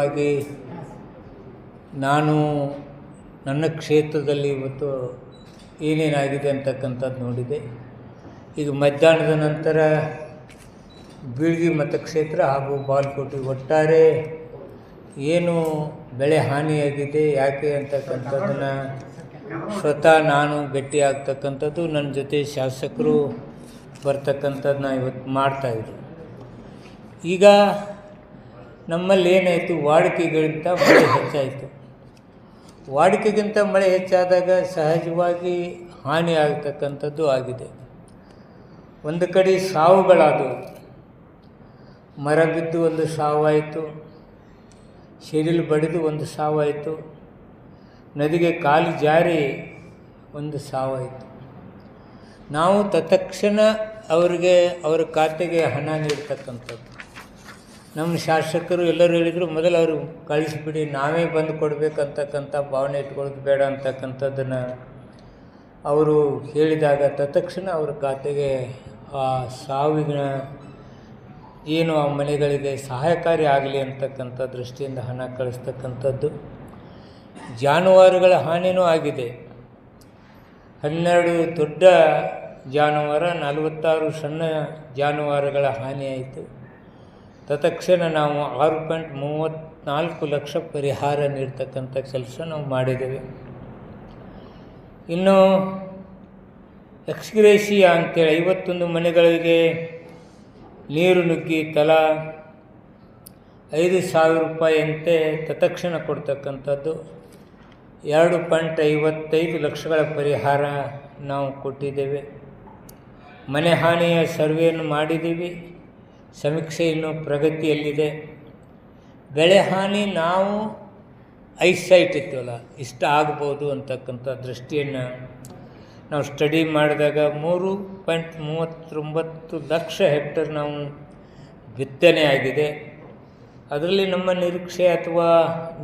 ವೈಯಕ್ತಿಕವಾಗಿ ನಾನು ನನ್ನ ಕ್ಷೇತ್ರದಲ್ಲಿ ಇವತ್ತು ಏನೇನಾಗಿದೆ ಅಂತಕ್ಕಂಥದ್ದು ನೋಡಿದೆ. ಈಗ ಮಧ್ಯಾಹ್ನದ ನಂತರ ಬೀಳ್ಗಿ ಮತಕ್ಷೇತ್ರ ಹಾಗೂ ಬಾಲ್ಕೋಟೆ ಒಟ್ಟಾರೆ ಏನು ಬೆಳೆ ಹಾನಿಯಾಗಿದೆ, ಯಾಕೆ ಅಂತಕ್ಕಂಥದ್ದನ್ನು ಸ್ವತಃ ನಾನು ಗಟ್ಟಿಯಾಗ್ತಕ್ಕಂಥದ್ದು, ನನ್ನ ಜೊತೆ ಶಾಸಕರು ಬರ್ತಕ್ಕಂಥದ್ದನ್ನ ಇವತ್ತು ಮಾಡ್ತಾಯಿದ್ರು ಈಗ ನಮ್ಮಲ್ಲಿ ಏನಾಯಿತು ವಾಡಿಕೆಗಿಂತ ಮಳೆ ಹೆಚ್ಚಾಯಿತು. ವಾಡಿಕೆಗಿಂತ ಮಳೆ ಹೆಚ್ಚಾದಾಗ ಸಹಜವಾಗಿ ಹಾನಿ ಆಗ್ತಕ್ಕಂಥದ್ದು ಆಗಿದೆ. ಒಂದು ಕಡೆ ಸಾವುಗಳಾದವು. ಮರ ಬಿದ್ದು ಒಂದು ಸಾವಾಯಿತು. ಸಿಡಿಲು ಬಡಿದು ಒಂದು ಸಾವಾಯಿತು. ನದಿಗೆ ಕಾಲು ಜಾರಿ ಒಂದು ಸಾವಾಯಿತು. ನಾವು ತತ್ಕ್ಷಣ ಅವರಿಗೆ, ಅವರ ಖಾತೆಗೆ ಹಣ ನೀಡ್ತಕ್ಕಂಥದ್ದು. ನಮ್ಮ ಶಾಸಕರು ಎಲ್ಲರೂ ಹೇಳಿದರು, ಮೊದಲು ಅವರು ಕಳಿಸಿಬಿಡಿ, ನಾವೇ ಬಂದು ಕೊಡಬೇಕಂತಕ್ಕಂಥ ಭಾವನೆ ಇಟ್ಕೊಳ್ಳೋದು ಬೇಡ ಅಂತಕ್ಕಂಥದ್ದನ್ನು ಅವರು ಹೇಳಿದಾಗ ತತ್ಕ್ಷಣ ಅವರ ಖಾತೆಗೆ ಆ ಸಾವಿನ ಏನು ಆ ಮನೆಗಳಿಗೆ ಸಹಾಯಕಾರಿ ಆಗಲಿ ಅಂತಕ್ಕಂಥ ದೃಷ್ಟಿಯಿಂದ ಹಣ ಕಳಿಸ್ತಕ್ಕಂಥದ್ದು. ಜಾನುವಾರುಗಳ ಹಾನಿನೂ ಆಗಿದೆ. ಹನ್ನೆರಡು ದೊಡ್ಡ ಜಾನುವಾರು, ನಲವತ್ತಾರು ಸಣ್ಣ ಜಾನುವಾರುಗಳ ಹಾನಿಯಾಯಿತು ತತ್ಕ್ಷಣ ನಾವು ಆರು ಪಾಯಿಂಟ್ ಮೂವತ್ತ್ನಾಲ್ಕು ಲಕ್ಷ ಪರಿಹಾರ ನೀಡ್ತಕ್ಕಂಥ ಕೆಲಸ ನಾವು ಮಾಡಿದ್ದೇವೆ. ಇನ್ನು ಎಕ್ಸ್ಗ್ರೇಷಿಯಾ ಅಂತೇಳಿ, ಐವತ್ತೊಂದು ಮನೆಗಳಿಗೆ ನೀರು ನುಗ್ಗಿ ತಲಾ ಐದು ಸಾವಿರ ರೂಪಾಯಿಯಂತೆ ತತ್ಕ್ಷಣ ಕೊಡ್ತಕ್ಕಂಥದ್ದು. ಎರಡು ಪಾಯಿಂಟ್ ಐವತ್ತೈದು ಲಕ್ಷಗಳ ಪರಿಹಾರ ನಾವು ಕೊಟ್ಟಿದ್ದೇವೆ. ಮನೆ ಹಾನಿಯ ಸರ್ವೆಯನ್ನು ಮಾಡಿದ್ದೀವಿ. ಸಮೀಕ್ಷೆ ಇನ್ನೂ ಪ್ರಗತಿಯಲ್ಲಿದೆ. ಬೆಳೆ ಹಾನಿ ನಾವು ಐಸೈಟ್ ಇತ್ತಲ್ಲ, ಇಷ್ಟ ಆಗ್ಬೋದು ಅಂತಕ್ಕಂಥ ದೃಷ್ಟಿಯನ್ನು ನಾವು ಸ್ಟಡಿ ಮಾಡಿದಾಗ ಮೂರು ಪಾಯಿಂಟ್ ಮೂವತ್ತೊಂಬತ್ತು ಲಕ್ಷ ಹೆಕ್ಟರ್ ನಾವು ಬಿತ್ತನೆ ಆಗಿದೆ. ಅದರಲ್ಲಿ ನಮ್ಮ ನಿರೀಕ್ಷೆ ಅಥವಾ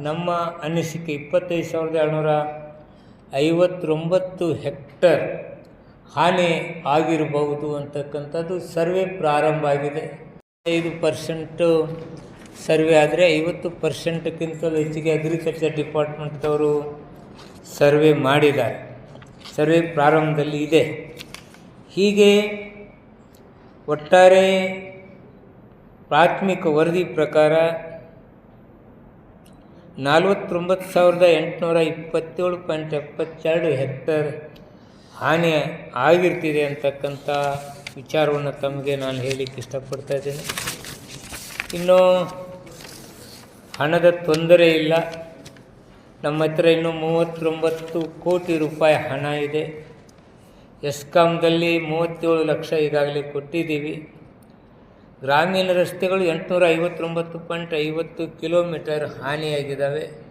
ನಮ್ಮ ಅನಿಸಿಕೆ ಇಪ್ಪತ್ತೈದು ಸಾವಿರದ ಏಳ್ನೂರ ಐವತ್ತೊಂಬತ್ತು ಹೆಕ್ಟರ್ ಹಾನಿ ಆಗಿರಬಹುದು ಅಂತಕ್ಕಂಥದ್ದು ಸರ್ವೆ ಪ್ರಾರಂಭ ಆಗಿದೆ. ಐದು ಪರ್ಸೆಂಟು ಸರ್ವೆ ಆದರೆ ಐವತ್ತು ಪರ್ಸೆಂಟ್ಗಿಂತಲೂ ಹೆಚ್ಚಿಗೆ ಅಗ್ರಿಕಲ್ಚರ್ ಡಿಪಾರ್ಟ್ಮೆಂಟ್ದವರು ಸರ್ವೆ ಮಾಡಿದ್ದಾರೆ. ಸರ್ವೆ ಪ್ರಾರಂಭದಲ್ಲಿ ಇದೆ. ಹೀಗೆ ಒಟ್ಟಾರೆ ಪ್ರಾಥಮಿಕ ವರದಿ ಪ್ರಕಾರ ನಲ್ವತ್ತೊಂಬತ್ತು ಸಾವಿರದ ಎಂಟುನೂರ ಇಪ್ಪತ್ತೇಳು ಪಾಯಿಂಟ್ ಎಪ್ಪತ್ತೆರಡು ಹೆಕ್ಟರ್ ಹಾನಿ ಆಗಿರ್ತಿದೆ ಅಂತಕ್ಕಂಥ ವಿಚಾರವನ್ನು ತಮಗೆ ನಾನು ಹೇಳಲಿಕ್ಕೆ ಇಷ್ಟಪಡ್ತಾ ಇದ್ದೇನೆ. ಇನ್ನು ಹಣದ ತೊಂದರೆ ಇಲ್ಲ. ನಮ್ಮ ಹತ್ರ ಇನ್ನೂ ಮೂವತ್ತೊಂಬತ್ತು ಕೋಟಿ ರೂಪಾಯಿ ಹಣ ಇದೆ. ಎಸ್ಕಾಮ್ದಲ್ಲಿ ಮೂವತ್ತೇಳು ಲಕ್ಷ ಈಗಾಗಲೇ ಕೊಟ್ಟಿದ್ದೀವಿ. ಗ್ರಾಮೀಣ ರಸ್ತೆಗಳು ಎಂಟುನೂರ ಐವತ್ತೊಂಬತ್ತು ಪಾಯಿಂಟ್ ಐವತ್ತು ಕಿಲೋಮೀಟರ್ ಹಾನಿಯಾಗಿದ್ದಾವೆ.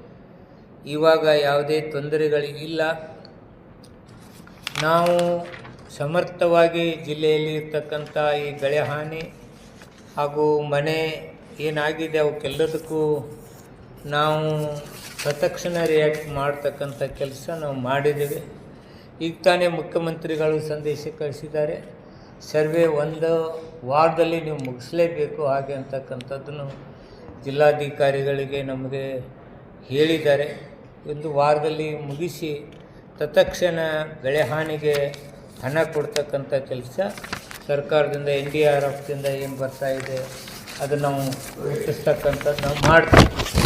ಇವಾಗ ಯಾವುದೇ ತೊಂದರೆಗಳಿಲ್ಲ. ನಾವು ಸಮರ್ಥವಾಗಿ ಜಿಲ್ಲೆಯಲ್ಲಿ ಇರ್ತಕ್ಕಂಥ ಈ ಬೆಳೆ ಹಾನಿ ಹಾಗೂ ಮನೆ ಏನಾಗಿದೆ ಅವಕ್ಕೆಲ್ಲದಕ್ಕೂ ನಾವು ಪ್ರತಕ್ಷಣ ರಿಯಾಕ್ಟ್ ಮಾಡ್ತಕ್ಕಂಥ ಕೆಲಸ ನಾವು ಮಾಡಿದ್ದೇವೆ. ಈಗ ತಾನೇ ಮುಖ್ಯಮಂತ್ರಿಗಳು ಸಂದೇಶ ಕಳಿಸಿದ್ದಾರೆ. ಸರ್ವೆ ಒಂದು ವಾರದಲ್ಲಿ ನೀವು ಮುಗಿಸಲೇಬೇಕು ಹಾಗೆ ಅಂತಕ್ಕಂಥದ್ದನ್ನು ಜಿಲ್ಲಾಧಿಕಾರಿಗಳಿಗೆ ನಮಗೆ ಹೇಳಿದ್ದಾರೆ. ಒಂದು ವಾರದಲ್ಲಿ ಮುಗಿಸಿ ತತ್ಕ್ಷಣ ಬೆಳೆ ಹಾನಿಗೆ ಹಣ ಕೊಡ್ತಕ್ಕಂಥ ಕೆಲಸ ಸರ್ಕಾರದಿಂದ, ಎನ್ ಡಿ ಆರ್ ಎಫ್ದಿಂದ ಏನು ಬರ್ತಾ ಇದೆ, ಅದನ್ನು ನಾವು ಹೆಚ್ಚಿಸ್ತಕ್ಕಂಥದ್ದು ನಾವು ಮಾಡ್ತೀವಿ.